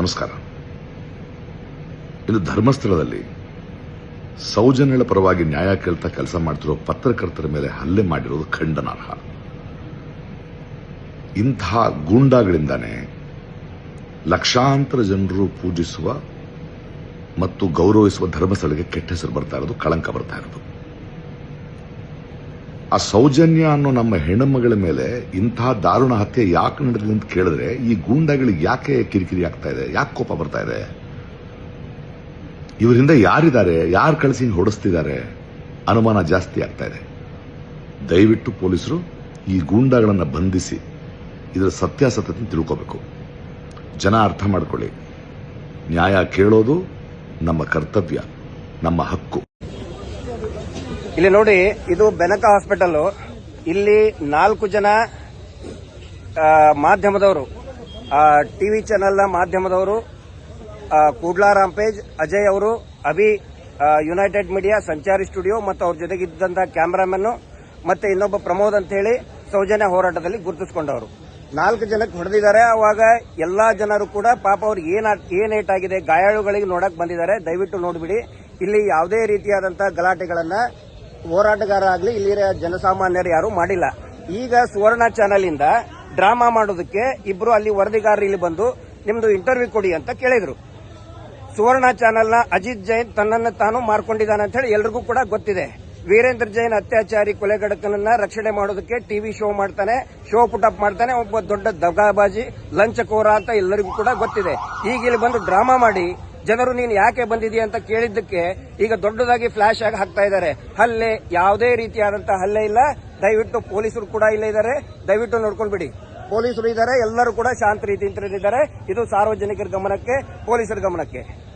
ನಮಸ್ಕಾರ. ಇನ್ನು ಧರ್ಮಸ್ಥಳದಲ್ಲಿ ಸೌಜನ್ಯಗಳ ಪರವಾಗಿ ನ್ಯಾಯ ಕೇಳ್ತಾ ಕೆಲಸ ಮಾಡ್ತಿರೋ ಪತ್ರಕರ್ತರ ಮೇಲೆ ಹಲ್ಲೆ ಮಾಡಿರೋದು ಖಂಡನಾರ್ಹ. ಇಂತಹ ಗೂಂಡಾಗಳಿಂದಾನೆ ಲಕ್ಷಾಂತರ ಜನರು ಪೂಜಿಸುವ ಮತ್ತು ಗೌರವಿಸುವ ಧರ್ಮಸ್ಥಳಕ್ಕೆ ಕೆಟ್ಟ ಹೆಸರು ಬರ್ತಾ ಇರೋದು, ಕಳಂಕ ಬರ್ತಾ ಇರೋದು. ಆ ಸೌಜನ್ಯ ಅನ್ನೋ ನಮ್ಮ ಹೆಣ್ಣುಮಗಳ ಮೇಲೆ ಇಂತಹ ದಾರುಣ ಹತ್ಯೆ ಯಾಕೆ ನಡೆದಿದೆ ಅಂತ ಕೇಳಿದ್ರೆ ಈ ಗೂಂಡಾಗಳಿಗೆ ಯಾಕೆ ಕಿರಿಕಿರಿ ಆಗ್ತಾ ಇದೆ? ಯಾಕೆ ಕೋಪ ಬರ್ತಾ ಇದೆ? ಇವರಿಂದ ಯಾರಿದ್ದಾರೆ? ಯಾರು ಕಳಿಸಿ ಹೊಡೆಸ್ತಿದ್ದಾರೆ? ಅನುಮಾನ ಜಾಸ್ತಿ ಆಗ್ತಾ ಇದೆ. ದಯವಿಟ್ಟು ಪೊಲೀಸರು ಈ ಗೂಂಡಾಗಳನ್ನು ಬಂಧಿಸಿ ಇದರ ಸತ್ಯಾಸತ್ಯತೆ ತಿಳ್ಕೋಬೇಕು. ಜನ ಅರ್ಥ ಮಾಡ್ಕೊಳ್ಳಿ. ನ್ಯಾಯ ಕೇಳೋದು ನಮ್ಮ ಕರ್ತವ್ಯ, ನಮ್ಮ ಹಕ್ಕು. ಇಲ್ಲಿ ನೋಡಿ, ಇದು ಬೆನಕ ಹಾಸ್ಪಿಟಲ್ ಇಲ್ಲಿ ನಾಲ್ಕು ಜನ ಮಾಧ್ಯಮದವರು ಟಿವಿ ಚಾನೆಲ್ನ ಮಾಧ್ಯಮದವರು ಕೂಡ್ಲಾ ರಾಂಪೇಜ್, ಅಜಯ್ ಅವರು, Abhi United Media Sanchari Studio ಮತ್ತು ಅವ್ರ ಜೊತೆಗಿದ್ದಂತ ಕ್ಯಾಮರಾಮನ್ ಮತ್ತೆ ಇನ್ನೊಬ್ಬ ಪ್ರಮೋದ್ ಅಂತ ಹೇಳಿ ಸೌಜನ್ಯ ಹೋರಾಟದಲ್ಲಿ ಗುರುತಿಸಿಕೊಂಡವರು. ನಾಲ್ಕು ಜನಕ್ಕೆ ಹೊಡೆದಿದ್ದಾರೆ. ಅವಾಗ ಎಲ್ಲಾ ಜನರು ಕೂಡ ಪಾಪ ಅವ್ರಿಗೆ ಏನ್ ಏನ್ ಆಗಿದೆ ಗಾಯಾಳುಗಳಿಗೆ ನೋಡಕ್ ಬಂದಿದ್ದಾರೆ. ದಯವಿಟ್ಟು ನೋಡ್ಬಿಡಿ. ಇಲ್ಲಿ ಯಾವುದೇ ರೀತಿಯಾದಂತಹ ಗಲಾಟೆಗಳನ್ನ ಹೋರಾಟಗಾರ ಆಗಲಿ ಇಲ್ಲಿ ಜನಸಾಮಾನ್ಯರು ಯಾರು ಮಾಡಿಲ್ಲ. ಈಗ ಸುವರ್ಣ ಚಾನೆಲ್ ಇಂದ ಡ್ರಾಮಾ ಮಾಡೋದಕ್ಕೆ ಇಬ್ರು ಅಲ್ಲಿ ವರದಿಗಾರರು ಇಲ್ಲಿ ಬಂದು ನಿಮ್ದು ಇಂಟರ್ವ್ಯೂ ಕೊಡಿ ಅಂತ ಕೇಳಿದ್ರು. ಸುವರ್ಣ ಚಾನೆಲ್ನ ಅಜಿತ್ ಜೈನ್ ತನ್ನನ್ನು ತಾನು ಮಾರ್ಕೊಂಡಿದ್ದಾನೆ ಅಂತ ಹೇಳಿ ಎಲ್ರಿಗೂ ಕೂಡ ಗೊತ್ತಿದೆ. ವೀರೇಂದ್ರ ಜೈನ್ ಅತ್ಯಾಚಾರಿ ಕೊಲೆಗಡಕನನ್ನ ರಕ್ಷಣೆ ಮಾಡೋದಕ್ಕೆ ಟಿವಿ ಶೋ ಮಾಡ್ತಾನೆ, ಶೋ ಪುಟ್ ಅಪ್ ಮಾಡ್ತಾನೆ, ಒಬ್ಬ ದೊಡ್ಡ ದಗಾಬಾಜಿ, ಲಂಚಕೋರ ಅಂತ ಎಲ್ಲರಿಗೂ ಕೂಡ ಗೊತ್ತಿದೆ. ಈಗ ಇಲ್ಲಿ ಬಂದು ಡ್ರಾಮಾ ಮಾಡಿ ಜನರು ನೀನು ಯಾಕೆ ಬಂದಿದೀಯ ಅಂತ ಕೇಳಿದ್ದಕ್ಕೆ ಈಗ ದೊಡ್ಡದಾಗಿ ಫ್ಲಾಶ್ ಆಗಿ ಹಾಕ್ತಾ ಇದ್ದಾರೆ. ಹಲ್ಲೆ ಯಾವುದೇ ರೀತಿಯಾದಂತ ಹಲ್ಲೆ ಇಲ್ಲ. ದಯವಿಟ್ಟು ಪೊಲೀಸರು ಕೂಡ ಇಲ್ಲೇ ಇದ್ದಾರೆ. ದಯವಿಟ್ಟು ನೋಡ್ಕೊಂಡ್ಬಿಡಿ. ಪೊಲೀಸರು ಇದ್ದಾರೆ. ಎಲ್ಲರೂ ಕೂಡ ಶಾಂತ ರೀತಿಯಿಂದ ಇದ್ದಾರೆ. ಇದು ಸಾರ್ವಜನಿಕರ ಗಮನಕ್ಕೆ, ಪೊಲೀಸರ ಗಮನಕ್ಕೆ.